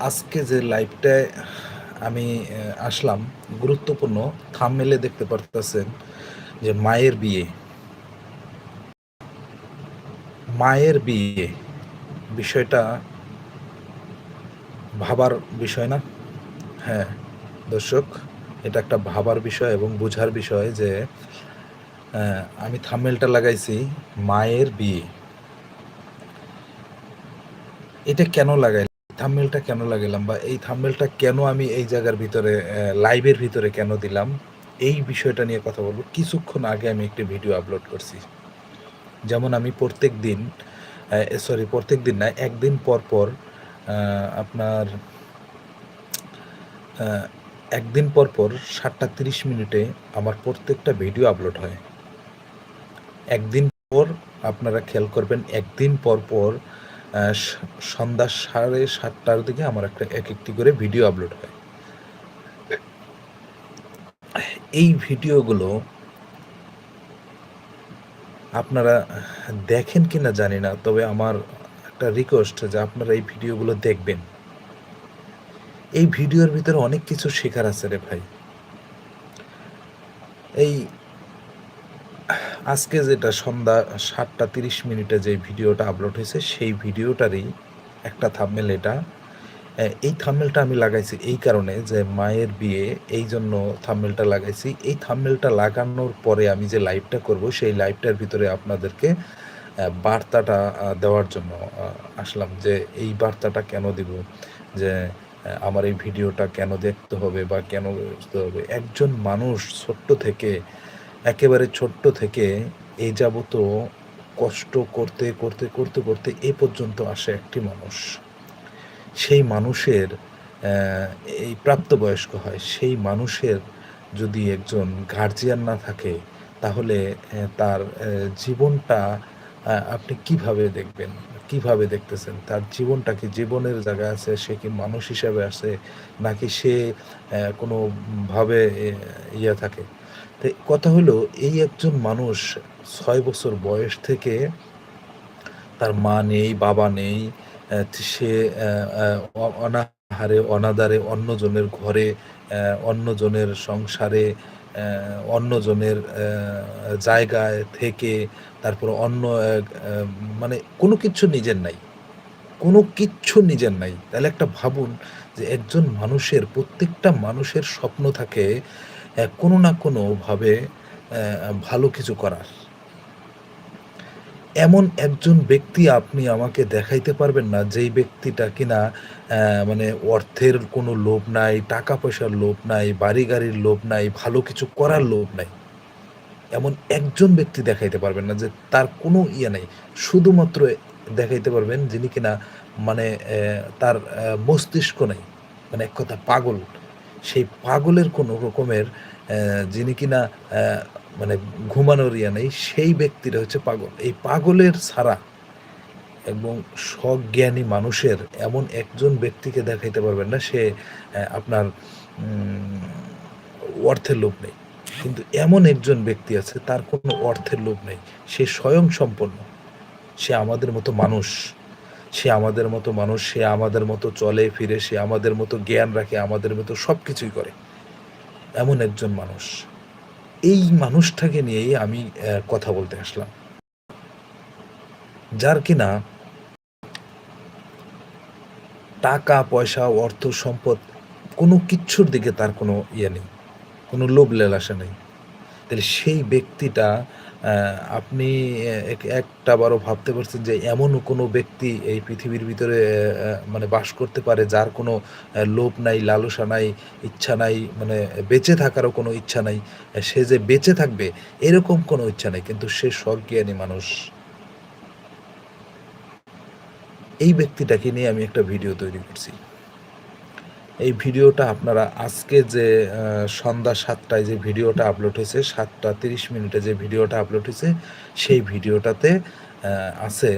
আজকে যে লাইভটায় আমি আসলাম, গুরুত্বপূর্ণ থামমেলে দেখতে পারতেছেন যে মায়ের বিয়ে। মায়ের বিয়ে বিষয়টা ভাবার বিষয় না। হ্যাঁ দর্শক, এটা একটা ভাবার বিষয় এবং বোঝার বিষয় যে আমি থামমেলটা লাগাইছি মায়ের বিয়ে। এটা কেন লাগাই থাম্বেলটা কেন লাগাইলাম বা এই থাম্বেলটা কেন আমি এই জায়গার ভিতরে লাইভের ভিতরে কেন দিলাম? এই বিষয়টা নিয়ে কথা বলব। কিছুক্ষণ আগে আমি একটি ভিডিও আপলোড করছি। যেমন আমি প্রত্যেক দিন সরি প্রত্যেক দিন না, একদিন পর পর আপনার একদিন পর পর সাতটা তিরিশ মিনিটে আমার প্রত্যেকটা ভিডিও আপলোড হয়। একদিন পর আপনারা খেয়াল করবেন, একদিন পর পর সন্ধ্যা সাড়ে সাতটার দিকে আমার একটা এক একটি করে ভিডিও আপলোড হয়। এই ভিডিওগুলো আপনারা দেখেন কি না জানি না, তবে আমার একটা রিকোয়েস্ট যে আপনারা এই ভিডিওগুলো দেখবেন। এই ভিডিওর ভিতরে অনেক কিছু শেখার আছে রে ভাই। এই আজকে যেটা সন্ধ্যা সাতটা তিরিশ মিনিটে যে ভিডিওটা আপলোড হয়েছে, সেই ভিডিওটারই একটা থাম্বনেল এটা। এই থাম্বনেলটা আমি লাগাইছি এই কারণে যে মায়ের বিয়ে, এই জন্য থাম্বনেলটা লাগাইছি। এই থাম্বনেলটা লাগানোর পরে আমি যে লাইভটা করব, সেই লাইভটার ভিতরে আপনাদেরকে বার্তাটা দেওয়ার জন্য আসলাম যে এই বার্তাটা কেন দিব? যে আমার এই ভিডিওটা কেন দেখতে হবে বা কেন দেখতে হবে? একজন মানুষ ছোট্ট থেকে একেবারে ছোট্ট থেকে এই যাবত কষ্ট করতে করতে করতে করতে এ পর্যন্ত আসে একটি মানুষ। সেই মানুষের এই প্রাপ্তবয়স্ক হয়। সেই মানুষের যদি একজন গার্জিয়ান না থাকে তাহলে তার জীবনটা আপনি কীভাবে দেখবেন? কীভাবে দেখতেছেন? তার জীবনটা কি জীবনের জায়গায় আছে? সে কি মানুষ হিসাবে আছে? নাকি সে আহ, কোনো ভাবে আহ, ইয়ে থাকে? তো কথা হলো, এই একজন মানুষ ছয় বছর বয়স থেকে তার মা নেই, বাবা নেই সে অনাহারে, অনাদারে, অন্যজনের ঘরে অন্যজনের সংসারে অন্যজনের জায়গায় থেকে তারপর অন্য মানে কোনো কিছু নিজের নাই। কোনো কিচ্ছু নিজের নাই। তাহলে একটা ভাবুন যে একজন মানুষের প্রত্যেকটা মানুষের স্বপ্ন থাকে কোনো না কোনোভাবে ভালো কিছু করার। এমন একজন ব্যক্তি আপনি আমাকে দেখাইতে পারবেন না, যেই ব্যক্তিটা কিনা মানে অর্থের কোনো লোভ নাই টাকা পয়সার লোভ নাই বাড়ি গাড়ির লোভ নাই, ভালো কিছু করার লোভ নাই। এমন একজন ব্যক্তি দেখাইতে পারবেন না, যে তার কোনো ইয়ে নাই। শুধুমাত্র দেখাইতে পারবেন যিনি কিনা মানে তার মস্তিষ্ক নাই মানে এক কথা পাগল। সেই পাগলের কোনো রকমের যিনি কিনা মানে ঘুমানোর ইয়ে নেই, সেই ব্যক্তিরা হচ্ছে পাগল। এই পাগলের ছাড়া এবং সজ্ঞানী মানুষের এমন একজন ব্যক্তিকে দেখাইতে পারবেন না, সে আপনার অর্থের লোভ নেই। কিন্তু এমন একজন ব্যক্তি আছে, তার কোনো অর্থের লোভ নেই। সে স্বয়ং সম্পন্ন। সে আমাদের মতো মানুষ। সে আমাদের মতো মানুষ, সে আমাদের মতো চলে, ফিরে, সে আমাদের মতো জ্ঞান রাখে, আমাদের মতো সব কিছুই করে। এমন একজন মানুষ। এই মানুষটাকে নিয়েই আমি কথা বলতে আসলাম। যার কিনা টাকা, পয়সা, অর্থ, সম্পদ কোনো কিচ্ছুর দিকে তার কোনো ইয়ে নেই, কোনো লোভ লেলাসা নেই। তাহলে সেই ব্যক্তিটা আপনি এক- একটা বারও ভাবতে পারছেন যে এমন কোনো ব্যক্তি এই পৃথিবীর ভিতরে মানে বাস করতে পারে যার কোনো লোভ নাই, লালসা নাই, ইচ্ছা নাই মানে বেঁচে থাকারও কোনো ইচ্ছা নাই, সে যে বেঁচে থাকবে এরকম কোনো ইচ্ছা নেই, কিন্তু সে সজ্ঞানী মানুষ। এই ব্যক্তিটাকে নিয়ে আমি একটা ভিডিও তৈরি করছি। এই ভিডিওটা আপনারা আজকে যে সন্ধ্যা সাতটায় যে ভিডিওটা আপলোড হয়েছে, সাতটা তিরিশ মিনিটে যে ভিডিওটা আপলোড হয়েছে, সেই ভিডিওটাতে আছে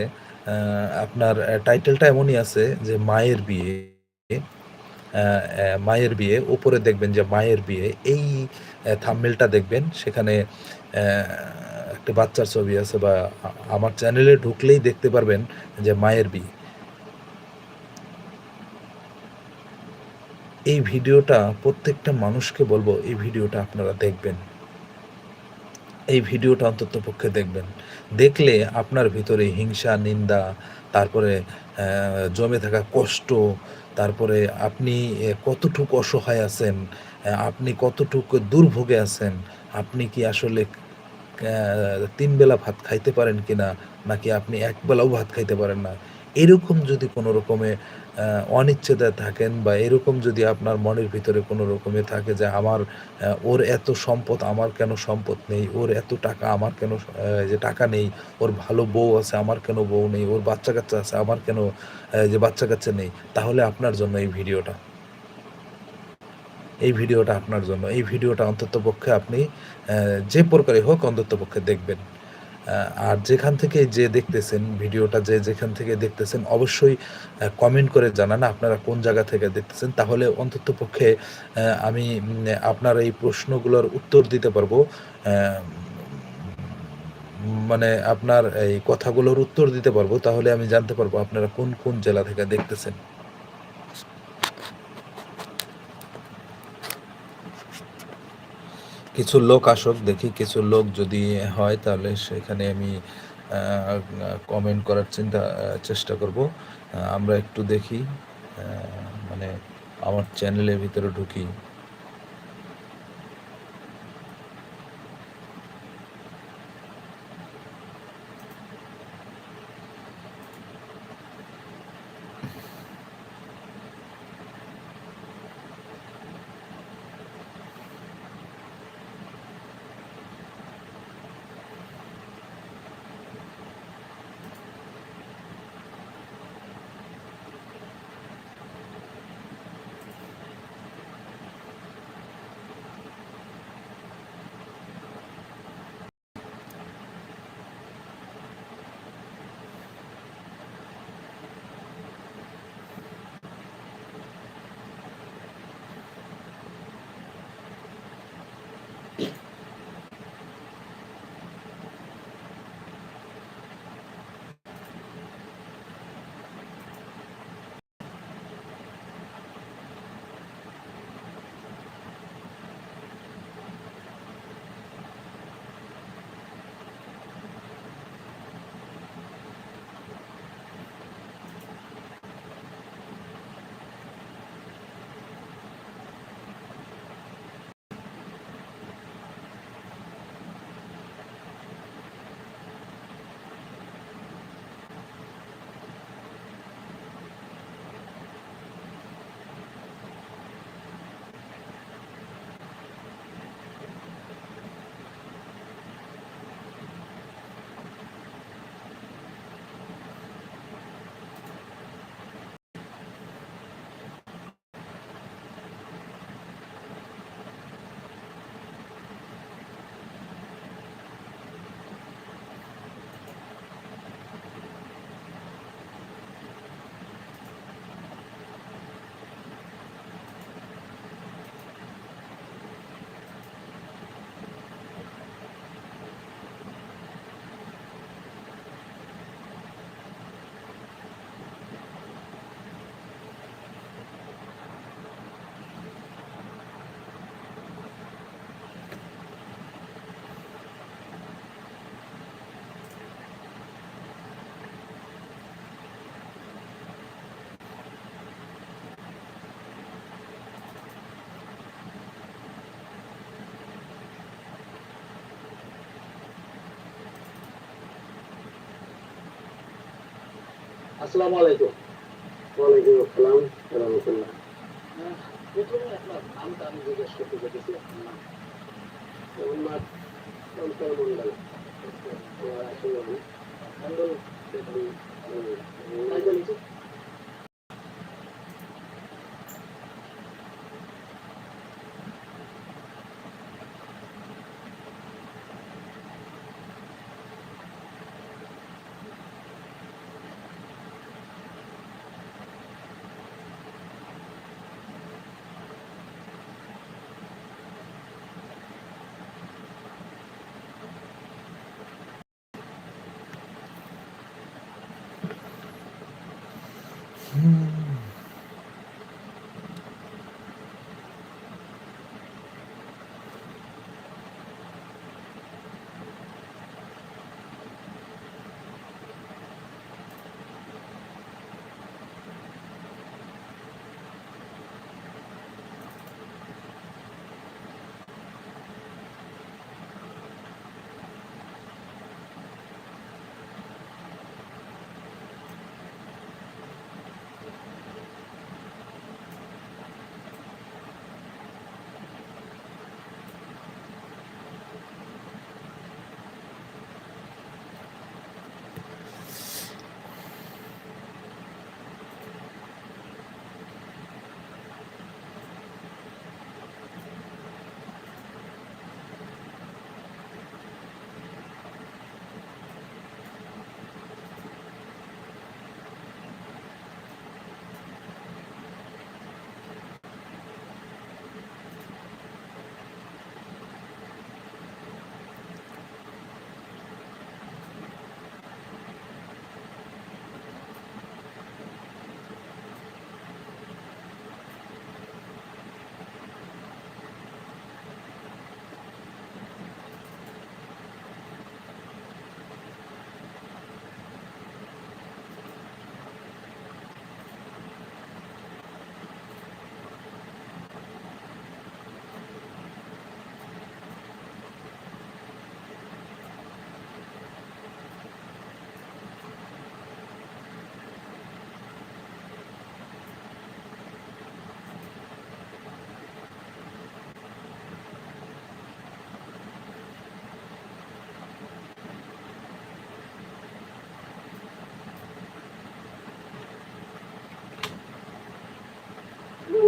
আপনার টাইটেলটা এমনই আছে যে মায়ের বিয়ে মায়ের বিয়ে, উপরে দেখবেন যে মায়ের বিয়ে, এই থাম্বেলটা দেখবেন, সেখানে একটা বাচ্চার ছবি আছে বা আমার চ্যানেলে ঢুকলেই দেখতে পারবেন যে মায়ের বিয়ে। এই ভিডিওটা প্রত্যেকটা মানুষকে বলব, এই ভিডিওটা আপনারা দেখবেন। এই ভিডিওটা অন্তত পক্ষে দেখবেন। দেখলে আপনার ভিতরে হিংসা, নিন্দা, তারপরে জমে থাকা কষ্ট, তারপরে আপনি কতটুকু অসহায় আছেন আপনি কতটুকু দুর্ভোগে আছেন, আপনি কি আসলে তিন বেলা ভাত খাইতে পারেন কিনা, নাকি আপনি এক বেলাও ভাত খাইতে পারেন না? এরকম যদি কোনো রকমে অনিচ্ছেদায় থাকেন বা এরকম যদি আপনার মনের ভিতরে কোনো রকমে থাকে যে আমার ওর এত সম্পদ আমার কেন সম্পদ নেই, ওর এত টাকা আমার কেন যে টাকা নেই, ওর ভালো বউ আছে আমার কেন বউ নেই, ওর বাচ্চা কাচ্চা আছে আমার কেন যে বাচ্চা কাচ্চা নেই, তাহলে আপনার জন্য এই ভিডিওটা। এই ভিডিওটা আপনার জন্য। এই ভিডিওটা অন্তত পক্ষে আপনি যে প্রকারে হোক অন্তত পক্ষে দেখবেন। আর যেখান থেকে যে দেখতেছেন, ভিডিওটা যে যেখান থেকে দেখতেছেন, অবশ্যই কমেন্ট করে জানান আপনারা কোন জায়গা থেকে দেখতেছেন। তাহলে অন্তত পক্ষে আমি আপনার এই প্রশ্নগুলোর উত্তর দিতে পারব। মানে আপনার এই কথাগুলোর উত্তর দিতে পারব। তাহলে আমি জানতে পারব আপনারা কোন কোন জেলা থেকে দেখতেছেন। কিছু লোক আসুক, দেখি কিছু লোক যদি হয়, তাহলে সেখানে আমি কমেন্ট করার চিন্তা চেষ্টা করব। আমরা একটু দেখি মানে আমার চ্যানেলের ভিতরে ঢুকি। আসসালামু আলাইকুম। ওয়ালাইকুম আসসালাম রহমতুল্লাহ। প্রথমে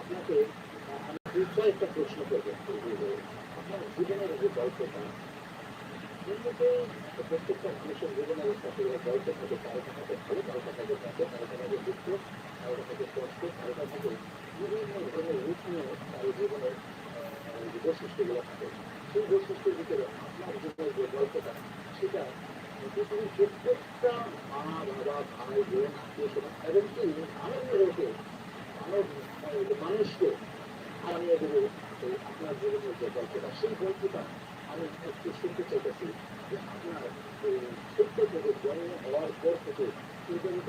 আপনাকে আমি দুই একটা প্রশ্ন করব আপনার জীবনের যে বৈশিষ্ট্যগুলো থাকে সেই বৈশিষ্ট্যের ভিতরে আপনার জীবনের যে গল্পটা সেটা পৃথিবীর প্রত্যেকটা মা বাবা ভাই বোন আত্মীয় স্বজন এমনকি রোগে মানব মানুষকে হারিয়ে দেবে আপনার জীবনের যে গল্পটা সেই গল্পটা আমি একটু শুনতে চাইতেছি যে আপনার এই ছোট্ট থেকে জন্ম হওয়ার পর থেকে এই পর্যন্ত